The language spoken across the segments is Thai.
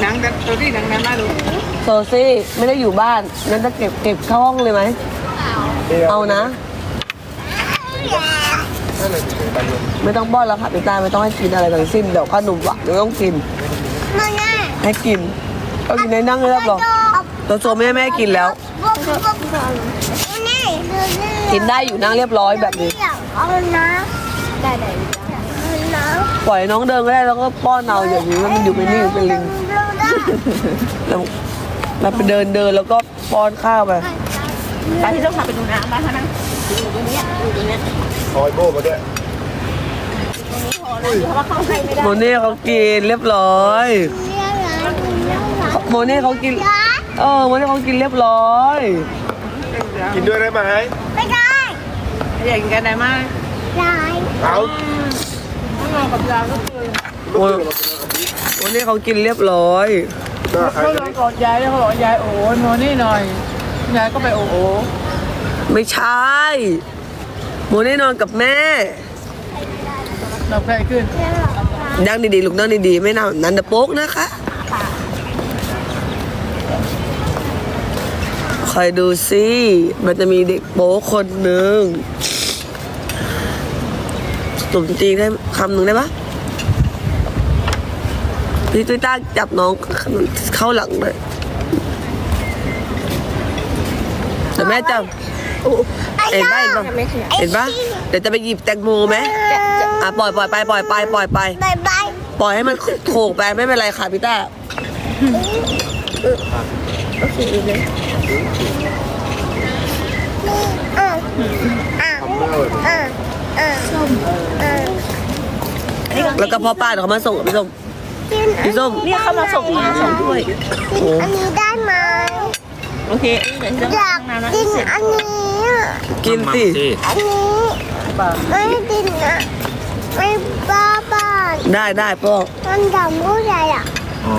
หนังกันตัวที่หนังนั้นมาดูโซซี่ไม่ได้อยู่บ้านงั้นจะเก็บเก็บเข้าห้องเลยไหมเอานะ ไม่ต้องป้อนแล้วค่ะพี่ตาไม่ต้องให้กินอะไรทั้งสิ้นเดี๋ยวขนมหวานไม่ต้องกินมาง่ายให้กินก็กินในนั่งเรียบร้อยตัวโซไม่ให้แม่กินแล้วบุกบุกบุกนี่ดูนี่กินได้อยู่นั่งเรียบร้อยแบบนี้อยากเอานะได้ได้นะปล่อยให้น้องเดินก็ได้แล้วก็ป้อนเอาอย่างนี้มันอยู่เป็นนิ่งเป็นลิง แล้วเราไปเดินเดินแล้วก็ป้อนข้าวไปไปที่ต้องพาไปดูน้ำบ้านเขานั่งอยู่ตรงเนี้ยอยู่ตรงเนี้ยคอยโบ้มาด้วยเพราะว่าเข้าให้ไม่ได้โมเน่เขากินเรียบร้อยเนี่ยนะดูเนี่ยนะโมเน่เขากิน เออโมเน่เขากินเรียบร้อย กินด้วยได้ไหมไม่ได้อยากกินกันไหนมาได้เอาต้องนอนกับยาก็คือ โมโมเน่เขากินเรียบร้อยหน้าใครเขาจะลองกอดยายแล้วเขาบอกยายโอ้ยโมนี่หน่อยยายก็ไปโอ้โหไม่ใช่โมเน่นอนกับแม่ เราแพ้ขึ้นนั่งดีๆ ลูกนั่งดีๆ ไม่นั่งแบบนั้นนะโป๊กนะคะ คอยดูสิ มันจะมีเด็กโป๊กคนหนึ่งตุ่มตีได้คำหนึ่งได้ปะ พี่ตุ้ยต้าจับน้องเข้าหลังเลยแต่แม่จำเห็นปะเห็นปะเห็นปะเดี๋ยวจะไปหยิบแตงโมไหมอะปล่อยปล่อยไปปล่อยไปปล่อยไปบายบายปล่อยให้มันโขกไปไม่เป็นไรค่ะพี่ต้าอะอะทำหน้าเลยอะอะอะแล้วก็พ่อป้าเดี๋ยวเขามาส่งพี่ส้มกิน พี่ส้มเนี่ยเขามาส่งมาส่งด้วยกินอันนี้ได้ไหมโอเคเดี๋ยวจะอยากน้ำนะกินอันนี้อะกินสิอันนี้ไม่กินอะไม่บ้าบ้าได้ได้พ่อมันดำผู้ใหญ่อะ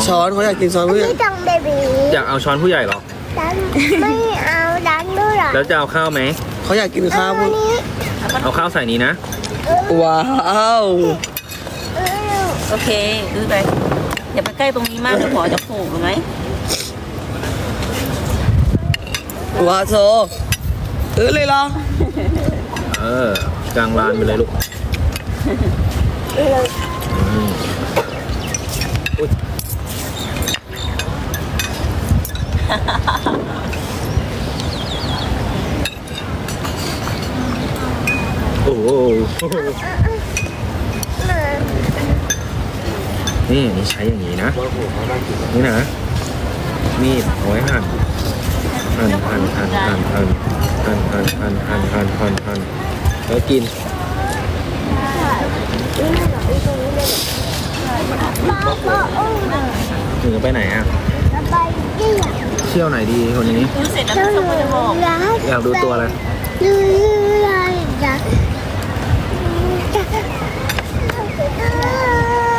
ช้อนเขาอยากกินช้อนอันเพื่อนนี้ดังเบบีอยากเอาช้อนผู้ใหญ่เหรอดันไม่เอาดันด้วยอะแล้วจะเอาข้าวไหมเขาอยากกินข้าวอัเพื่นอนนี้เอาข้าวใส่นี้นะว้าวเออ โอเคดูไปอย่าไปใกล้ตรงนี้มากเดี๋ยวหัวจะโผล่รู้ไหมว้าวโซเออเลยเหรอเออกลางลานไปเลยลูกอืมอุ๊ยโอ้โห นี่นี่ใช้อย่างนี้นะ นี่นะ มีดเอาไว้หั่นหั่นหั่นหั่นหั่นหั่นหั่นหั่นหั่นหั่นหั่นหั่นหั่นแล้วกินป้าก็อุ้มถึงจะไปไหนอะระบายดีอะเที่ยวไหนดีคนนี้ดูเสร็จแล้วเจ้าพี่หส้นูมก็จะบอกอยากให้อยากดูตัวอะไรดู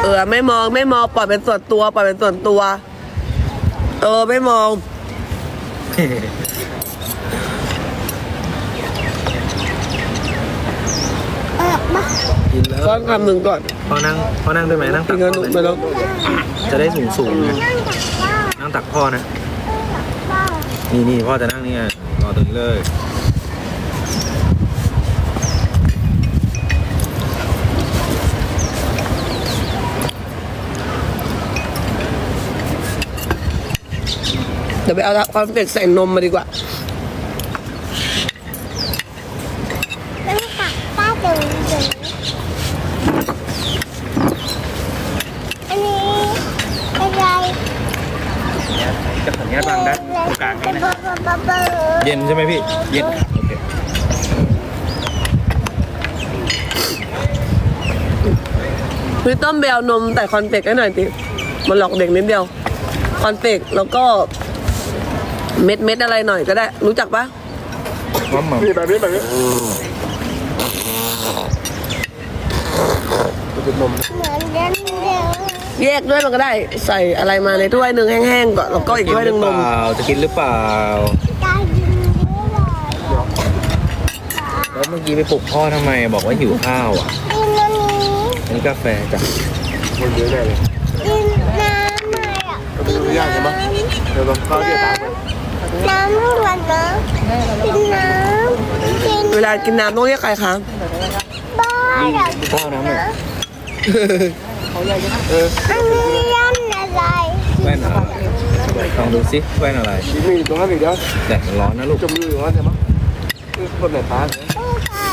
อะไรอยากเออ ไม่มองไม่มองปล่อยเป็นส่วนตัวปล่อยเป็นส่วนตัว เออ ไม่มองเออมากินแล้วก้อนคำหนึ่งก่อนพอนั่งพอนั่งด้วยไหมนั่งกิตันกขพ่อนมไหไปมแล้วจะได้สูงสูงๆไงนั่งจากบ้านนั่งตักพ่อนะบ้านนี่นี่พ่อจะนั่งนี่ไงรอตรงนี้เลย เดี๋ยวไปเอาคอนเฟกใส่นมมาดีกว่านั่งตักป้าตึงตึงอันนี้อะไรจะขออนุญาตวางได้ตรงกลางให้นะบ้าบ้าบ้าบ้าเย็นใช่ไหมพี่ เย็นโอเคพี่ต้อมไปเอานมแต่คอนเฟกให้หน่อยสิมันหลอกเด็กนิดเดียวคอนเฟกแล้วก็ เม็ดเม็ดอะไรหน่อยก็ได้ รู้จักปะพร้อมหม่ำนี่แบบนี้แบบนี้จะเป็นนมเหมือนเดินเดินแยกด้วยมันก็ได้ ใส่อะไรมาในถ้วยหนึ่งแห้งๆก่อนแล้วก็อีกถ้วยหนึ่งนมจะกินหรือเปล่าได้ยินด้วยเลยแล้วเมื่อกี้ไปปลุกพ่อทำไมบอกว่าหิวข้าวอะกินอันนี้อันนี้กาแฟจ้ะคนเยอะแน่เลยกินน้ำหน่อยอะกิลงก็เดี๋ยวตามไป น้ำไม่หวานนะกินน้ำกินเวลากินน้ำต้องเรียกใครคะบ้าอยากข้าวน้ำหน่อยอันนี้ยันอะไรแว่นอะไรลองดูสิแว่นอะไรกินมีตรงนั้นอีกเดี๋ยวแดดมันร้อนนะลูกจมูกอยู่นั้นใช่ไหมคนไหนตาตู้ไข่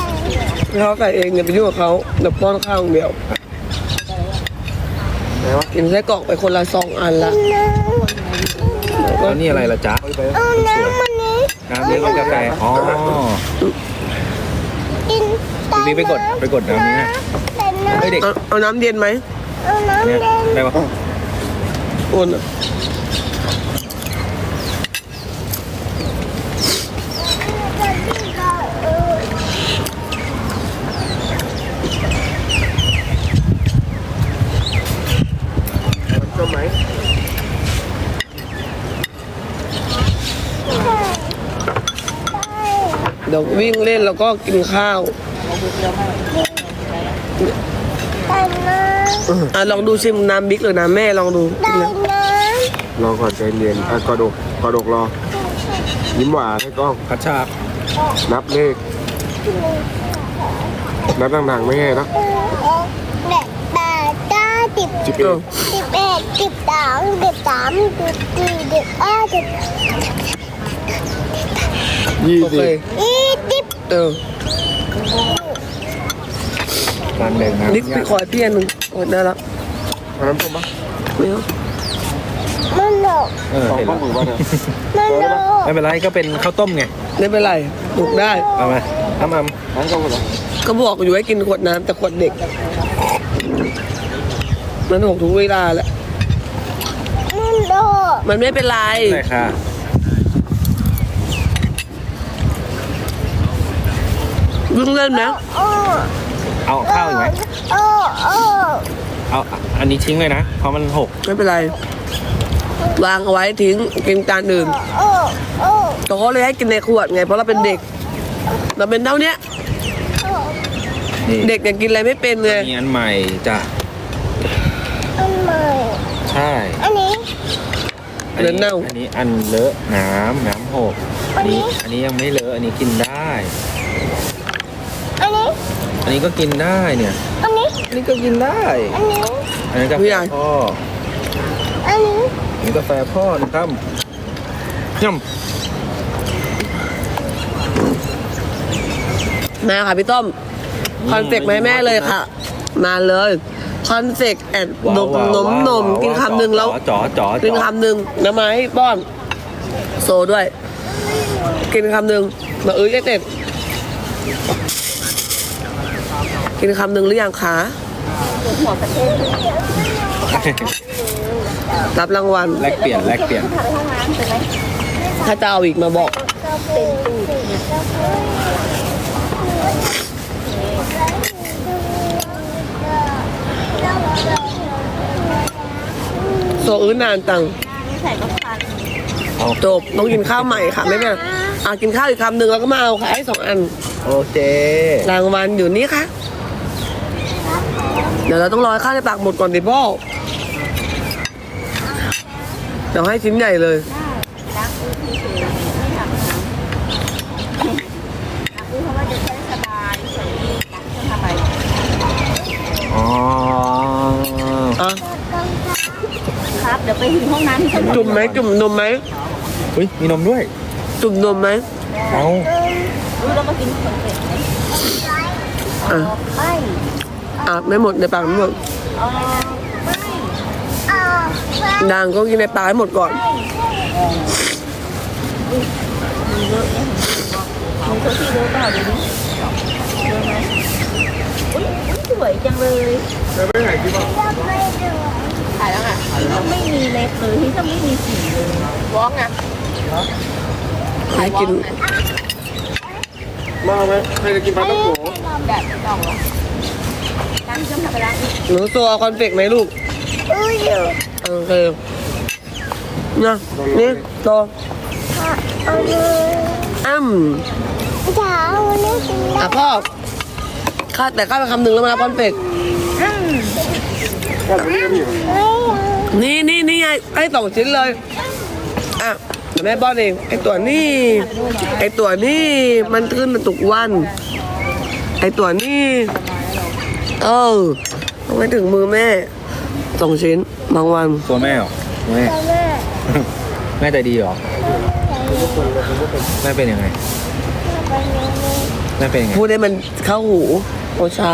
เขาใส่เองอย่าไปยุ่งกับเขาเดี๋ยวป้อนข้าวอย่างเดียวไหนวะกินไส้กรอกไปคนละสองอันละกินน้ แล้วนี่อะไรล่ะจ๊ะเอาไปำเอาน้ำมันนี้น้ำเลี้ยงกาแฟอ๋อกินนี่ไปกดไปกดน้ำนี้นะแต่น้ำเฮ้ยเด็กเอาเอาน้ำเย็นไหมเอาน้ำเนี่ยเย็นได้ปะอุ่นอะ มันชอบไหม เดี๋ยววิ่งเล่นแล้วก็กินข้าวแต่น้ำอะลองดูชิมน้ำบิ๊กหรือน้ำแม่ลองดูแต่กินเลยน้รอก่อนใจเย็นอะกระดกกระดกรอ ยิ้มหวานให้กล้องพัชชานับเลข นับดังๆไม่ให้นะำเด็กแปดเก้าสิบสิบเอ็ดสิบเอ็ดสิบสองสิบสามสิบสี่สิบห้าสิบยี่โอสิเคบยี่สิบ เออการแบ่งบิ๊กน้ำไปขอให้พี่อันหนึ่งโอ้ยได้แล้วเอาน้ำส้มปะไม่เอามันหนกเออสองเห็นข้อแล้วมือป่ะเนี่ยมันหนกไม่เป็นไรก็เป็นข้าวต้มไงไม่เป็นไรถูกได้ เอามาอ้ำอ้น้ำส้มเหรอก็บอกอยู่ให้กินขวดน้ำแต่ขวดเด็ก มันหกทุกเวลาแหละมันหนกมันไม่เป็นไรำได้ค่ะ วิ่งเล่นนะโอ้เอาข้าวอีกไหมโอ้โอ้เอาอันนี้ทิ้งเลยนะ เพราะมันหกไม่เป็นไร วางเอาไว้ทิ้งกินจานอื่นโอ้โอ้เขาก็เลยให้กินในขวดไง เพราะเราเป็นเด็ก เราเป็นเท่าเนี้ย นี่เด็กยังกินอะไรไม่เป็นไงมีอันใหม่จ้ะอันใหม่ ใช่อันนี้ อันนี้อันนี้อันเลอะน้ำน้ำหกอันนี้อันนี้ยังไม่เลอะอันนี้กินได้ อันนี้ อันนี้ก็กินได้เนี่ย อันนี้ อันนี้ก็กินได้ อันนี้ อันนี้กาผู้แฟใหญ่พ่อ อันนี้อันนี้กาแฟพ่อนะครับย่มาค่ะพี่ต้อมำคอนเฟกต์มาให้แม่เลยค่ะ มาเลยคอนเฟกต์แอนนมนมนมกินคำหนึ่งแล้วจ๋อจ๋อกินคำหนึ่งน้ำไม้ป้อนโซด้วย กินคำหนึ่งมาเอ้ยเด็ด กินคำหนึ่งหรือยังคะรับรางวัลแลกเปลี่ยนแลกเปลี่ยน ถ้าจะเอาอีกมาบอก โซอื้อนานจังใส่ก็ฟันจบต้องกินข้าวใหม่ค่ะไม่แม่อะกินข้าวอีกคำหนึ่งแล้วก็มาเอาค่ะไอ้สองอัน โอเค รางวัลอยู่นี่ค่ะเดี๋ยวเราต้องรอให้ข้าวในปากหมดก่อนดิพ่อเดี๋ยวให้ชิ้นใหญ่เลยล้างมือทีเฉยไม่ทำน้ำล้างมือเพราะว่าจะใช้สบายเฉยล้างเครื่องทำไมอ๋ออะครับ เดี๋ยวไปถึงห้องน้ำที่ฉันจุ่มไหมจุ่มนมไหมอุ้ยมีนมด้วย จุ่มนมไหมเอารู้แล้วมากินคอนเฟกต์ไหมอะ ไม่ อะไม่หมดในปากไม่หมดเออไม่อ่าดังก็กินในปากให้หมดก่อนมีเยอะเนี่ยมีตัวที่เยอะเปล่าดูดิเยอะไหมอุ้ยอุ๊ยสวยจังเลยจะไม่ไหนกินป่ะจะไปดูถ่ายแล้วอะที่ต้องไม่มีเล็บเลยที่ต้องไม่มีสีเลยวอล์กอะให้กิน มาไหมใครจะกินปลาต้องโกแดดไม่ต้องหรอ กตั้งเครื่องทำไปล้วหนูตัวคอนเฟกต์ไหมลูกอุ้ยอยู่โอเคนะนี่ตัวเอาเลยอ้าวันนี้กินได้อะพ่อข้าแต่ข้าไปคำหนึ่งแล้วมารับคอนเฟกอืมนี่นี่นี่นี่ไอ้สองชิ้นเลยอะแม่ป้อนเองไอ้ตัวนี้ไอ้ตัวนี้มันขึ้นมาทุกวัน ไอ้ตัวนี้ เออเอาไว้ถึงมือแม่สองชิ้นบางวัน ตัวแม่เหรอแม่ แม่แม่ใจดีเหรอ แม่เป็นยังไงแม่เป็นยังไง พูดให้มันเข้าหูโอเช้า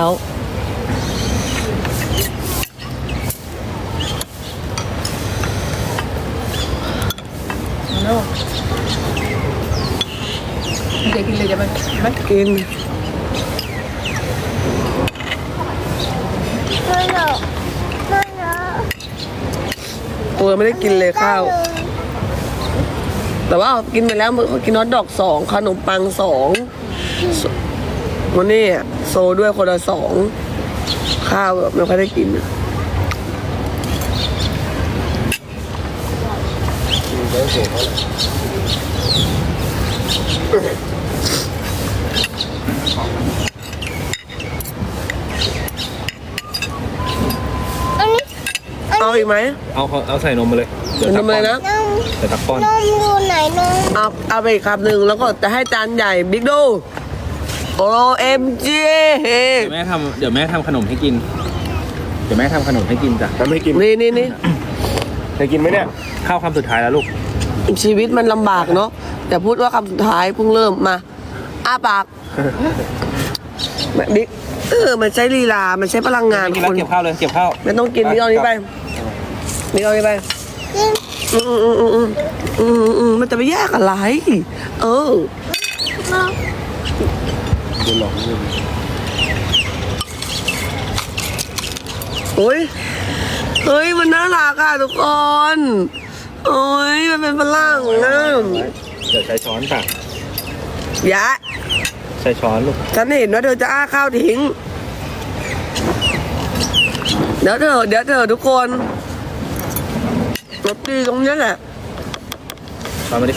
ลูกเด็กกินเลยจะมันมันกิน ม่หนูแม่หนูตัวไม่ได้กินเลยข้าว แต่ว่ากินไปแล้วเขากินฮอทดอกสองขนมปังสองวันนี้โซด้วยคนละสองข้าวแบบไม่ค่อยได้กินอะอันนี้ เอาอีกไหมเอาเขาเอาใส่นมมาเลยเดี๋ยวเป็นตักทำไมป้อนนะนมเดี๋ยวตักป้อนนมอยู่ไหนนมเอาเอาไปอีกคำหนึ่งแล้วก็จะให้จานใหญ่บิ๊กดูโอเอ็มจีเดี๋ยวแม่ทำเดี๋ยวแม่ทำขนมให้กิน เดี๋ยวแม่ทำขนมให้กินจ้ะทำให้กินนี่นี่นี่เคยกินไหมเนี่ยข้าวคำสุดท้ายแล้วลูกชีวิตมันลำบากเนาะแต่พูดว่าคำสุดท้ายเพิ่งเริ่มมาอ้าปากบิ๊กเออมันใช้ลีลา มันใช้พลังงานกินคแล้วน เก็บข้าวเลยเก็บข้าว ไม่ต้องกินนี่เอานี้ไป นี่เอาไปอืมอืมอืมอืมอืมอืมมันจะไปแยกอะไร เออมาเดี๋ยวหลอกเงินโอ้ยเฮ้ย มันน่ารักอะทุกคน โอ้ย มันเป็นฝรั่งนะเดี๋ยวใช้ช้อนค่ะยะใช้ช้อนลูก ฉันเห็นว่าเธอจะอ้าข้าวทิ้ง เดี๋ยวเธอเดี๋ยวเธอทุกคน รถดีตรงนี้แหละช้อนมาดิ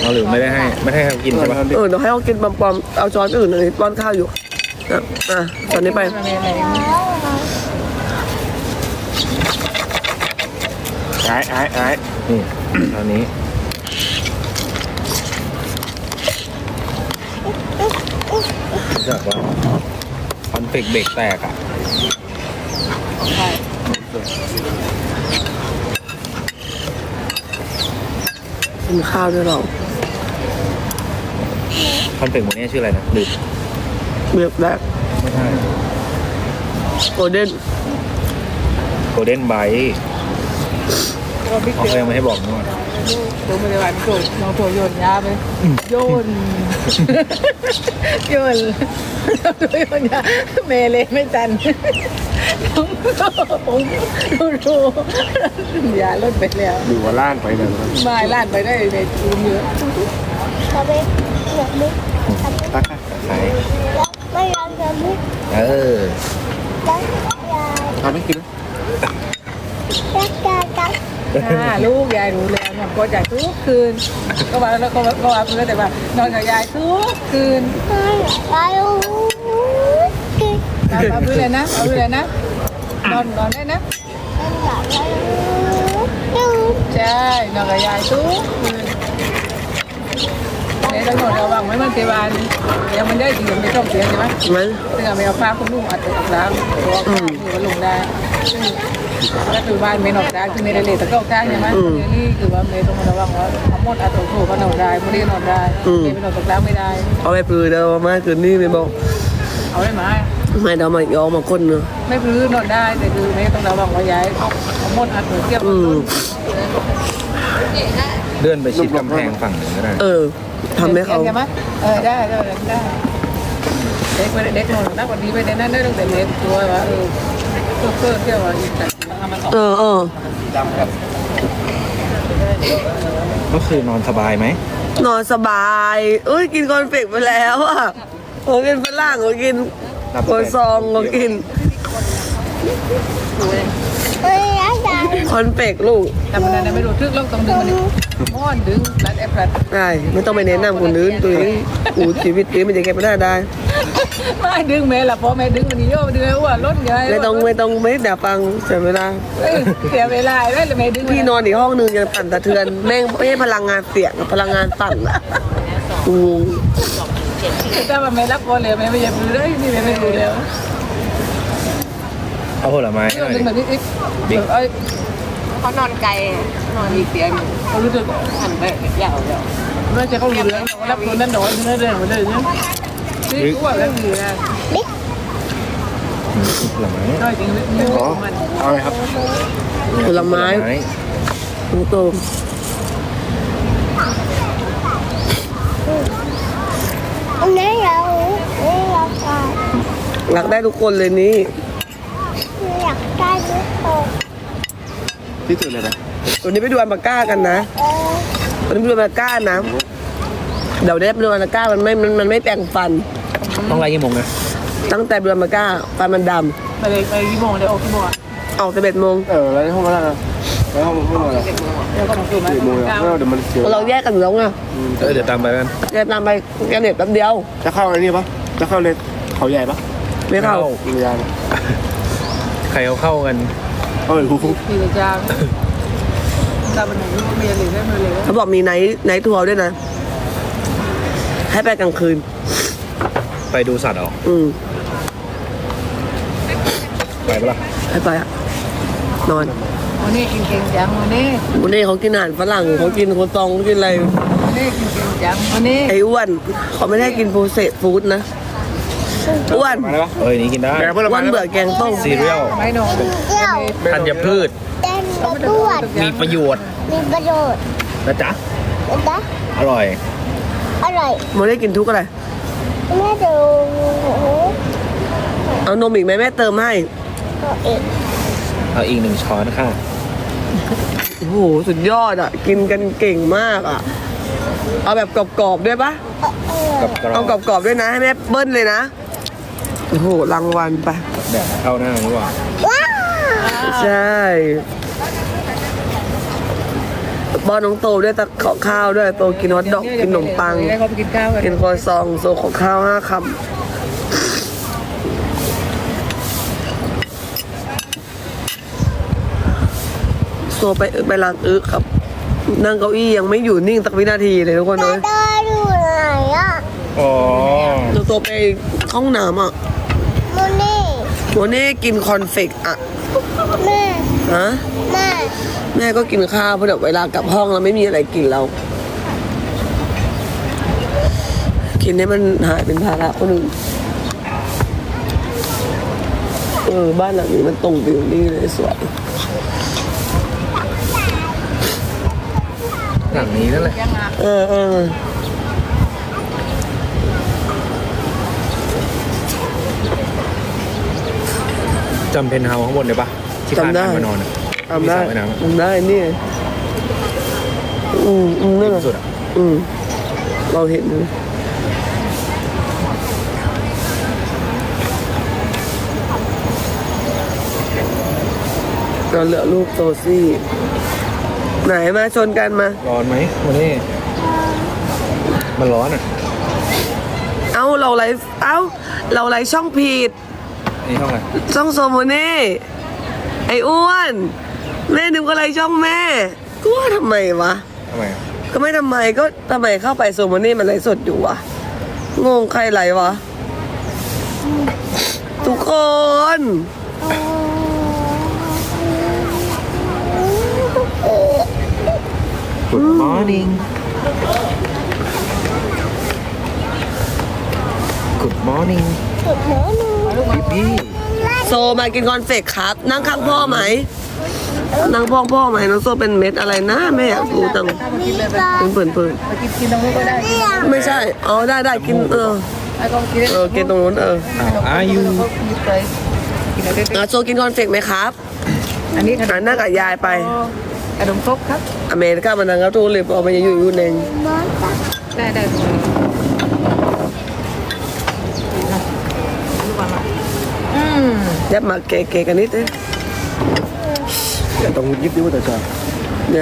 เอาหรือไม่ได้ให้ ไม่ได้ให้เขากินใช่ปะเออเดี๋ยวให้เขากินปอมๆเอาช้อนอื่นอันนี้ป้อนข้าวอยู่อะอะตอนนี้ไปมันมีอะไรไอ้ไอ้ไอ้นี่ตอนนี้รู้จักว่าคอนเฟกเบรกแตกอะ ใช่กินข้าวด้วยเราคอนเฟกหมดนี้ชื่ออะไรนะลืมเบียบแรกไม่ใช่โกลเด้นโกลเด้นไบท์ ก็บิ๊กเขาเดียวยังไม่ให้บอกนู่นดูไม่ได้วันโกรธน้องโถโยนยาไปโยนโยนโยนยาเมเลไม่จันผมดูดูยาลดไปแล้วดูว่าล่างไปเลยนะครับไม่ล้านไปได้ในตูมเยอะจะไปอยากบิ๊กตักค่ะใช่ไม่ยากจะบิ๊กเออยักยายทำไม่กินยักยายยัก อ่าลูกยายรู้แล้วเนี่ยก็จ่ายทุกคืน ก็ว่าแล้วก็ว่าก็ว่าเพื่อนแต่ว่านอนกับยายทุกคืนไม่ยายอู้กินเอาเอาเพื่อเลยนะเอาเพื่อเลยนะนอนนอนได้นะใช่นอนกับยายทุกคืนเนี่ยเราหนระวังไว้มันเกวานยังมันได้ดีมันไม่ต้องเสียใช่ไหมมันซึ่งไม่เอาฟ้าคุณลุงอัดอัดล้างตัวข้างที่ว่าลงได้ซึ่งถ้า คือบ้านไม่นอกได้คือไม่ได้เลยแต่ก็ได้ใช่ไหมเนี่ยนี่คือว่าไม่ต้องระวังว่าทั้งหมดอัดตัวถูกก็นอนได้ไม่ได้นอนได้ไม่นอนตกล้างไม่ได้ เอาไปปลือเดี๋ยวเอามาคืนนี้ไม่บอก เอาได้ไหมไม่เดี๋ยวมายอมมาคนเนอะไม่พื้นนอนได้แต่คือไม่ต้องระวังว่าย้ายเอาหมดอัดหัวเทียบอืมเลื่อนไปชิดกำแพงฝั่งหนึ่งก็ได้ เออทำให้เขาใช่ไหมเออได้ได้ได้เด็กไปเด็กนอนนักกว่านี้ไปในนั้นได้ตั้งแต่เล็กตัวว่าเออ เอเพื่อเที่ยวว่าอีกแต่ทำมาสองเออเออก็คือนอนสบายไหมนอนสบายเอ้ยกินคอนเฟกไปแล้วอะโอ้กินฝรั่งโอ้กินโคซองโอ้กินไม่อยากยายคอนเฟกลูกแต่มันนั้นไม่รู้ทึกเราต้องดึงมันม้อนดึงรัดแอปรัดได้ไม่ต้องไปแนะนำคนอื่นตัวเองกูชีวิตนี้มันจะแก้ปัญหาได้ ไม่ดึงแม่ละพอแม่ดึงมันนี่โยมดึงไอ้อ้วนล้นไงไม่ต้องไม่ต้องไม่เดี๋ยวฟังเสียเวลาเอ้ยเสียเวลาได้เลยแม่ดึงพี่นอนอีกห้องนึงยังสั่นสะเทือนแม่งไม่ใช่พลังงานเสียงอะพลังงานสั่นอะอืมถ้ามันไม่รับก่อนเลยแม่ไม่อยากดูเลยนี่แม่ไม่ดูแล้วเอาผลไม้หน่อยดึดิงแบบนี้อีกบิ๊กเอ้ยเขานอนไกลนอนมีเตียงเขารู้สึกหันไปยาวแล้วไม่ใช่เขารู้เรื่องเขารับคนนั้นน้อยคนนั้นเรื่องคนนั้นเนี่ ยนี่กูว่าแล้วดีนะผลไม้น้จริงไม่ไม่อ๋อมันเอาเลยครับผลไม้ลุงโตมนี่เรานี่เราไปรักได้ทุกคนเลยนี่อยากได้ลูกโป่งที่สุดเลยนะวันนี้ไปดูอัลปาก้ากันนะเออวันนี้ไปดูอัลปาก้านะ เดี๋ยวได้ไปดูอัลปาก้ามันไม่มันมันไม่แปรงฟัน ต้องไรกี่โมงนะตั้งแต่ดูอัลปาก้าฟันมันดไปเลยไปกี่โมงเดี๋ยวออกกี่โมงำออกสิบเอ็ดโมงเออแล้วในห้องมาแล้วนะแล้วห้องห้องนอนอะเดี๋ยวก็ต้องดูไหมสี่โมงแล้วไม่เอาเดี๋ยวมันเสียวเราแยกกันอยู่แล้วไงอืมเออเดี๋ยวตามไปกันแยกตามไปแกเน็ตแป๊บเดียวจะเข้าไอ้นี่ปะจะเข้าเลยเขาใหญ่ปะไม่เข้ามียานใครเขาเข้ากันเออฮู้พี่จะจ้างตาบันหนึ่งมีอะไรได้มาเลยเขาบอกมีไนท์ไนท์ทัวร์ด้วยนะ ให้ไปกลางคืน ไปดูสัตว์เหรออืมไปปะล่ะให้ไปอะนอนวันนี้กินเก่งจังวันนี้วันนี้เขากินอาหารฝรั่งเขากินโคตองเขากินอะไร วันนี้กินเก่งจังวันนี้ไอ้อ้วนเขาไม่ได้กินโปรเซสฟู้ดนะอ้วนมาแล้วปะเอ้ยนี่กินได้แบกเพื่อนอ้วมานแล้วเบื่อแกงต้มซีเรียลไม่นอนเที่ยวธัญพืช เต้นกระดวดมีประโยชน์มีประโยชน์นะจ๊ะ นะอร่อย อร่อยโมได้กินทุกอะไร แม่ดูเอานมอีกไหมแม่เติมให้ตัวเองเอาอีกหนึ่งช้อนค่ะ โอ้โห สุดยอดอะ กินกันเก่งมากอะ เอาแบบกรอบๆด้วยปะกับกรอเอาบกรอบๆด้วยนะ ให้แม่เบิ้ลเลยนะ โอ้โหรางวัลไป แบบเข้าหน้านี่หว่า ว้าว ใช่ บอลน้องโตด้วยตะขอข้าวด้วยโตกินฮอทดอกกินขนมปังได้เขาไปกินข้าวกันกินครัวซองโซขอข้าวห้าคำโซไปไปล้างอึครับ นั่งเก้าอี้ยังไม่อยู่นิ่งสักวินาทีเลยทุกคนเลยได้ดูไหนอะอ๋อเราโตไปห้องน้ำอะโมนี่วันนี้กินคอนเฟกต์อะแม่ ฮะแม่แม่ก็กินข้าวเพราะเดี๋ยวเวลากลับห้องแล้วไม่มีอะไรกินแล้วกินให้มันหายเป็นภาระคนอื่นเออบ้านหลังนี้มันตรงวิวนี่เลยสวยหลังนี้นั่นแหละยังอะเออเออจำเพนท์เฮาส์ข้างบนได้ปะ ที่พาจำได้มานอนอะทำได้มีสระว่ายน้ำอะทำได้นี่ไงอืมอืมนั่นแหละสุดอะอืมเราเห็นเลยเราเหลือลูกโซซี่ ไหนมาชนกันมา ร้อนไหมวันนี้มันร้อนอะเอ้า เราไลฟ์เอ้า เราไลฟ์ช่องผิดนี่ห้องอะไรช่องโซโมเน่ ไอ้อ้วน แม่นึกว่าอะไรช่องแม่ก็ว่าทำไมวะ ทำไมอะก็ไม่ทำไมก็ทำไมเข้าไปโซโมเน่มันไลฟ์สดอยู่วะ งงใครไลฟ์วะ ทุกคน Good morning Good morning สุดหัวหนูบีบี้ โซมากินคอนเฟกครับ นั่งข้างพ่อไหม นั่งพ่อพ่อไหมน้องโซเป็นเม็ดอะไรนะแม่อยากรู้จังถ้ามากินเลยเป็นเปิ่นเปิ่นไปกินกินตรงนู้นก็ได้ๆไม่ใช่อ๋อได้ได้กินเออไอ้ก็กินเออกินตรงนู้นเอออ้าวอายุกินไปกินอะไรอะโซกินคอนเฟกไหมครับ อันนี้ขนอะมนั่งกับยายไปขนมครกครับอเมริกามันนังก็ทูเลยเอาไปอยู่อยู่เองมอนตาได้ได้อืม ยับมาเก๋ๆกันนิดนึง อย่าต้องยิบนิ้วแต่จ้าย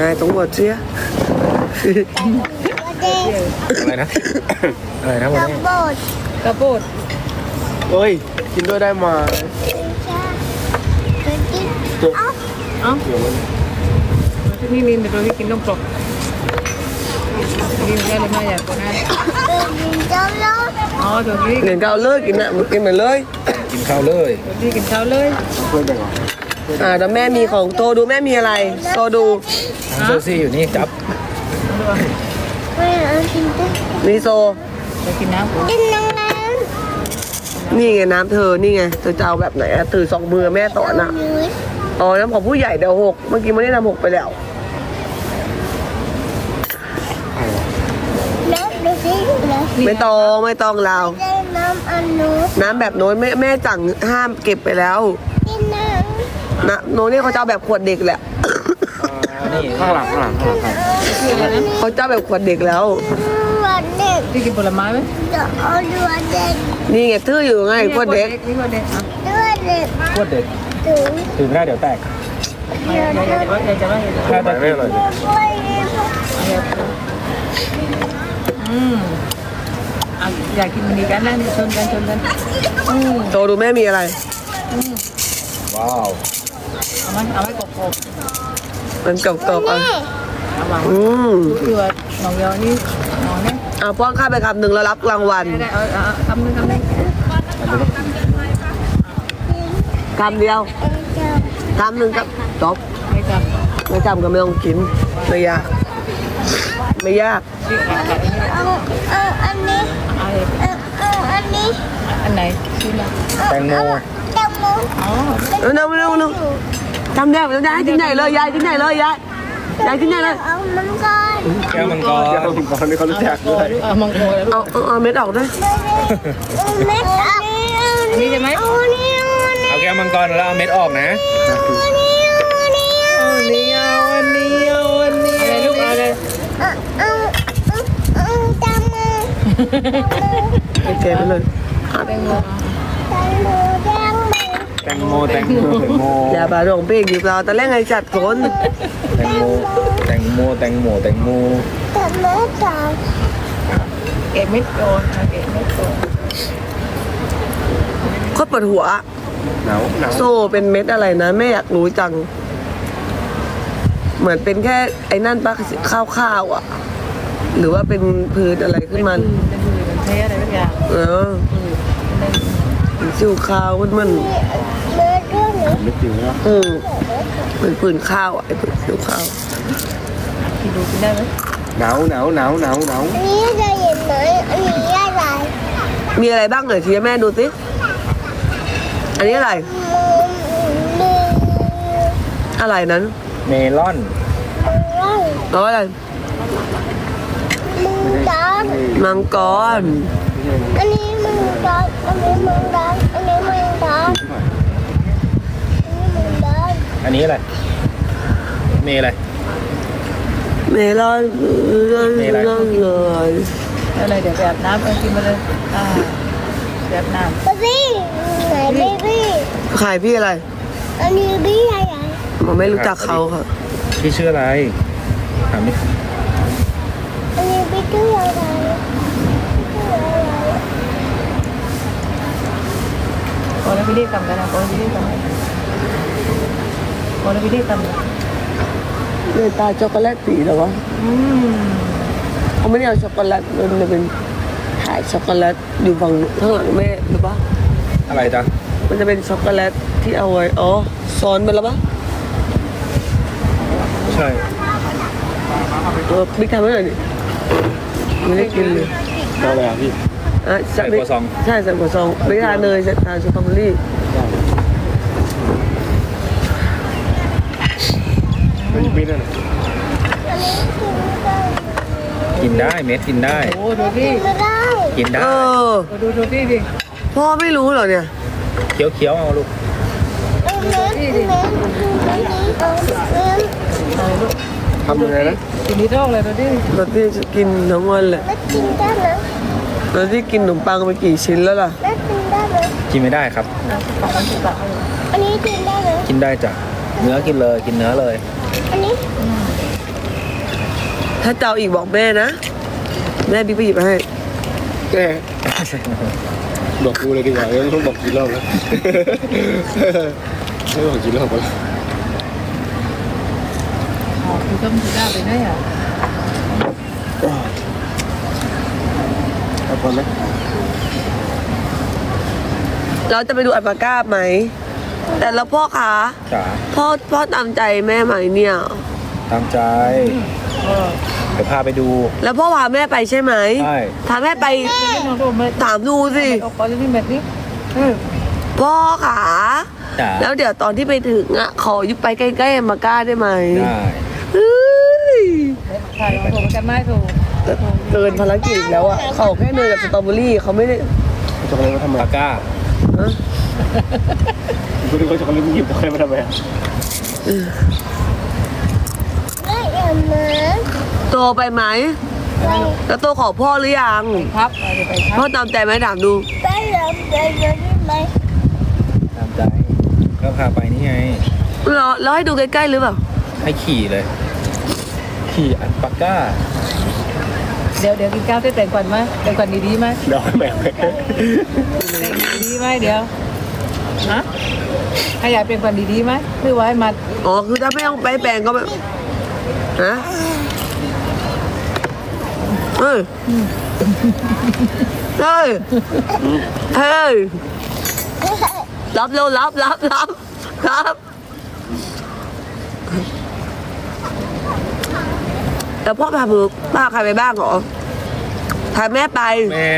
ายต้องบดเชียตัวเด็กอะไรนะ อะไรนะวันกระนี้โดดกระโปดเอ้ย กินด้วยได้ไหมาเอ้านี่ลินเดี๋ยวเรากินนมกรอบลินได้เลยมาอยากกินนะอ๋อตัวนี้เงินก็เอาเลิ กกินนะกินไปเลยกินข้าวเลยตัวนี้กินข้าวเลยเพื่อนไปก่อนอ่าแล้วแม่มีของโตดูแม่มีอะไรโตดูน้องโซซี่อยู่นี่จับมีโซจะกินน้ำนี่ไงน้ำเธอนี่ไงเธอจะเอาแบบไหนอะถือสองมือแม่ต่อนะอ๋อน้ำของผู้ใหญ่เดี๋ยวหกเมื่อกี้ไม่ได้ทำหกไปแล้วไม่ต้องไม่ต้องเราวน้ำอันนู้นน้ำแบบโน้นแม่แม่สั่งห้ามเก็บไปแล้วกินน้นะโน้นเนี่ยเขาจะเอาแบบขวดเด็กแหละนี่ข้างหลังข้างหลังข้างหลังข้างหลังคืออะไรนะเขาจะเอาแบบขวดเด็กแล้วำวันเด็กพี่กินผลไม้ไหมจะเอาดูวันเด็กนี่ไงทื่ออยู่ไงขวดเด็ก นี่ขวดเด็กอะด้วยเด็กขวดเด็กถึงถึงได้เดี๋ยวแตกอยากจะว่าอยากจะว่าอยากจะถ้าไปจะไม่อร่อยเลยด้วยอืม อะอยากกินมันนี้กันนะชนกันชนกันอืมโตดูแม่มีอะไร ว้าวเอาไหมเอาไหมกบกบมันกรอบๆอะเอาวางอืมดูดีว่าน้องเยานี่น้องเนี่ยเอาป้อนข้าวไปคำหนึ่งแล้วรับรางวัลได้เอาเอาคำนึงคำนึงคำเดียวคำหนึ่งครับจบไม่จไม่จำก็ไม่ต้องกินไม่ยาก ไม่ยากำที่อะ เอาเอาอันนี้เอาเอาเอาอันนี้อันไหนชื่ออะไรแตงโมแตงโมอ๋อเร็วเร็วเร็วเร็วจำได้ยายกินใหญ่เลยยายกินใหญ่เลยยายยายกินใหญ่เลยเอามันก่อนแก้วมังกรเดี๋ยวมก่อนนี่เขารู้จักด้วยเอามังกรเอาเอาเม็ดออกด้วยเม็ดออันนี้ใช่ไหมเอาแก้วมังกรแล้วเอาเม็ดออกนะเอาอันนี้เอาอันนี้อันนี้เอาอันนี้เอาอันนี้อะไรลูกอะไรเอาเอาเอาเอาแตงโม โอเคไปเลยแตงโมแตงโมแตงโมแตงโมแตงโมแตงโมอย่าบาดงเพ่งดีเปล่าแต่แรกไงจัดคนแตงโมแตงโมแตงโมแตงโมแตงโมสามเก็บเม็ดก่อนเก็บเม็ดก่อนโคตรปวดหัวหนาวหนาวโซ่เป็นเม็ดอะไรนะแม่อยากรู้จัง เหมือนเป็นแค่ไอ้นั่นปะข้าวๆอะ หรือว่าเป็นพืชอะไรขึ้นมาเป็นมือเป็นเทอะไรทุกอย่างเออเป็นซิวข้าวมันมันเลือดด้วยหนูนึกถึงแล้วอืมเป็นปืนข้าวอะไอ้ปืนซิวข้าวกินดูกินได้ไหมหนาวหนาวหนาวหนาวหนาวอันนี้จะเห็นไหมอันนี้อะไรมีอะไรบ้างเลยชี้ให้แม่ดูสิอันนี้อะไรมืออะไรนั้น เมลอนมือแล้วอะไร มือดอนมังกร อันนี้มือดอนอันนี้มือดอนอันนี้มือดอนอันนี้มือดอนอันนี้อะไร เมอะไร เมลอนเลเมลอนยเลยอะไรเดี๋ยวไปอาบน้ำไปกินมาเลยอ่าไปอาบน้เบบี้ไหนเบบี้ขายพี่อะไร อันนี้บี้อะไรผมไม่รู้จักเขาค่ะพี่ชื่ออะไรถามดิอั นนี้บี้ชื่ออะไรำพอแล้วพี่ได้ทำกันนะพอแล้วพี่ได้ทำกันพอแล้วพี่ได้ทำกันเนี่ยตาช็อกโกแลตสีเหรอวะอืมเขาไม่ได้เอาช็อกโกแลตมันจะเป็นถาดช็อกโกแลตอยู่ฝั่งข้างหลังแม่หรือปะอะไรจ๊ะมันจะเป็นช็อกโกแลตที่เอาไว้อ๋อซ้อนไปแล้วปะใช่เออบิ๊กทำให้หน่อยดิ ไม่ได้กินเลยเอาอะไรอะพี่อะใส่กัวซองใช่ใส่กัวซองไม่ทานเนยใส่ทานสตรอเบอรี่มันมีนั่นน่ะกินได้เม็ดกินได้โอ้ดูดิไม่ได้กินได้เออดูดูดิดิพ่อไม่รู้เหรอเนี่ยเคี้ยวเคี้ยวๆเอาลูกเอาเม็ดเม็ดเม็ดเอาเม็ดอะไรลูก ทำยังไงนะกินนิดรอกเลยดูดิตอนที่จะกินทั้งวันแหละเม็ดกินได้ไหมตอนที่กินขนมปังไปกี่ชิ้นแล้วล่ะเม็ดกินได้ไหมกินไม่ได้ครับของมันสุดละอันนี้กินได้ไหมกินได้จ้ะเนื้อกินเลยกินเนื้อเลย อันนี้ ถ้าเจ้าอีกบอกแม่นะ แม่บิ๊กไปหยิบมาให้แน่บอกกูเลยดีกว่าไม่ต้องบอกกี่รอบแล้วไม่บอกกี่รอบแล้ว อ๋อคือต้องได้ไปไหนอะเอาพอไหมเราจะไปดูอัลปาก้าไหม แต่แล้วพ่อคะจ๋าพ่อพ่อตามใจแม่ไหมเนี่ย ตามใจเออเดี๋ยวพาไปดู แล้วพ่อพาแม่ไปใช่ไหมใช่พาแม่ไปไม่ต้องดูไม่ถามดูสิเอาขอที่เม็ดนี้เออพ่อขาจ๋าแล้วเดี๋ยวตอนที่ไปถึงอะขอยุบไปใกล้ๆอัลปาก้าได้ไหมได้ เฮ้ยใช่ลองโทรไปกันไหมโทรเกินภารกิจอีกแล้วอะเขาแค่เนยกับสตรอเบอรี่เขาไม่ได้ช็อกโกแลตมาทำไมปากก้าฮะกูนึกว่าช็อกโกแลตมึงหยิบช็อกโกแลตมาทำไมอะได้ยังไหมโตไปไหมไปแล้วโตขอพ่อหรือยังครับไปเดี๋ยวไปครับพ่อตามใจไหมถามดูไปยังไปยังได้ไหมตามใจก็พาไปนี่ไงเหรอแล้วให้ดูใกล้ๆหรือเปล่าให้ขี่เลย ขี่อันปากก้าเดี๋ยวเดี๋ยวกินข้าวได้แต่งก่อนไหมแต่งก่อนดีๆไหมเดี๋ยวให้แม่ไปแต่งดีๆไหมเดี๋ยวฮะให้ยายเป็นคนดีๆไหมหรือว่าให้มาอ๋อคือถ้าไม่ต้องไปแปลงก็ไม่ฮะเฮ้ยเฮ้ยเฮ้ยรับเร็วรับรับรับรับ แล้วพ่อพาเบิกพาใครไปบ้างเหรอพาแม่ไป แม่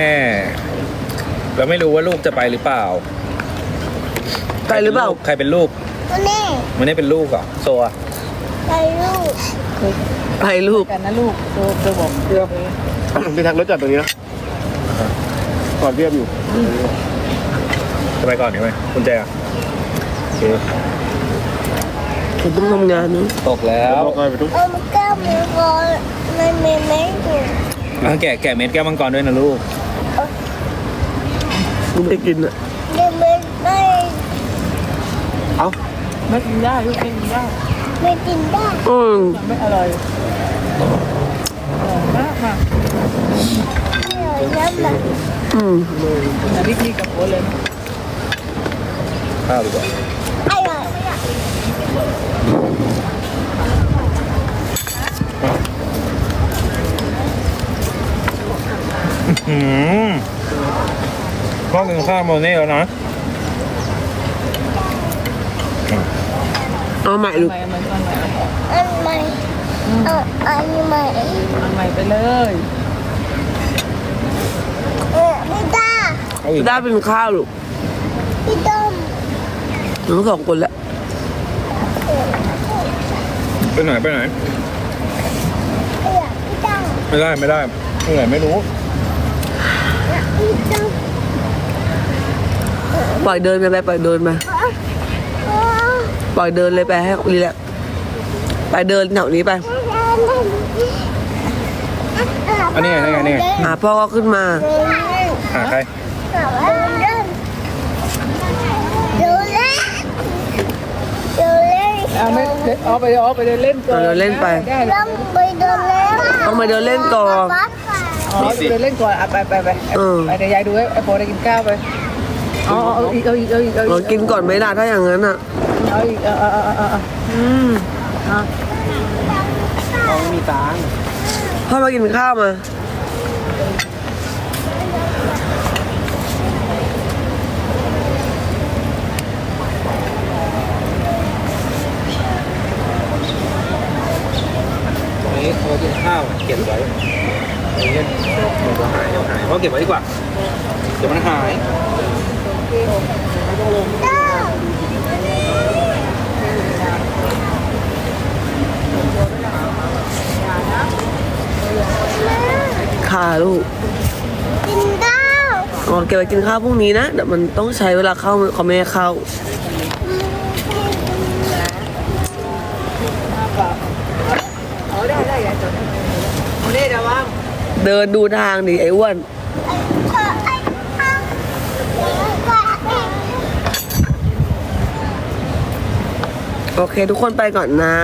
เราไม่รู้ว่าลูกจะไปหรือเปล่าไปหรือเปล่า ใครเป็นลูกวันนี้มันไม่เป็นลูกเหรอโซอะไปลูกไปลูกกันนะลูกโทรโทรบอกเพื่อไปพี่ทักรถจอดตรงนี้นะก่อนเรียบอยู่ จะไปก่อนใช่ไหมคุณแจอะโอเค ผมต้องทำงานนะตกแล้แล้ววบอกไปทุกเอามาแก้วมือก่อนมันมีไม่ถูกอะแกะแกะเม็ดแก้วมังกรด้วยนะลูกไม่กินอะเดี๋ยวไม่ไม่เอ้าไม่กินได้ลูกไม่กินได้ไม่กินได้อืมไม่อร่อยอร่อยมากมากไม่เอาน้ำมันอืมอันนี้พี่กับโอเลยนะข้าวดีกว่า อร่อย อืมพ่อกินข้าวโมเน่แล้วนะเอาใหม่ลูกใหม่ใหม่ใหม่ใหม่อันใหม่เอาอันใหม่ใหม่ไปเลยเออพี่ตาเอาอีกได้เป็นข้าวลูกพี่ต้มทั้งสองคนแล้วไปไหนไปไหนเออพี่ตาไม่ได้ไม่ได้ไปไหนไม่รู้พี่ต้ม ปล่อยเดินไปไปปล่อยเดินมาอ๋อปล่อยเดินเลยไปให้รีแลกซ์ไปเดินแถวนี้ไปอันนี้ไงนี่ไงนี่ไงอะพ่อก็ขึ้นมาหาใครดูเล่นดูเล่นเอาไม่เอาไปเอาไปเดินเล่นก่อนเดินเล่นไปได้ต้องไปดูเล่นต้องมาเดินเล่นก่อน อ๋อเดินเล่นก่อนอะไปไปไปเออ ไปเดี๋ยวยายดูให้ไอ้โปได้กินข้าวไปเอาเอาอีกเอาอีกเอาอีกเอาเราอีกกินก่อนไหมล่ะถ้าอย่างนั้นอะ เอาอีกเอาเอาเอาเอาเอาอืมเอามีตาพ่อมากินข้าวมาอันนี้เขากินข้าวเก็บไว้ ก็บไว้ดีกว่า เดี๋ยวมันหายค่ะลูกกินข้าวอ๋อเก็บไปกินข้าวพรุ่งนี้นะเดี๋ยวมันต้องใช้เวลาเข้าเขาไม่ให้เข้าเอาได้ได้ยายจดเอาได้เดี๋ยวว่างเดินดูทางดิไอ้อ้วน ขอไอ้ข้าวก็ไอ้ โอเค ทุกคนไปก่อนนะ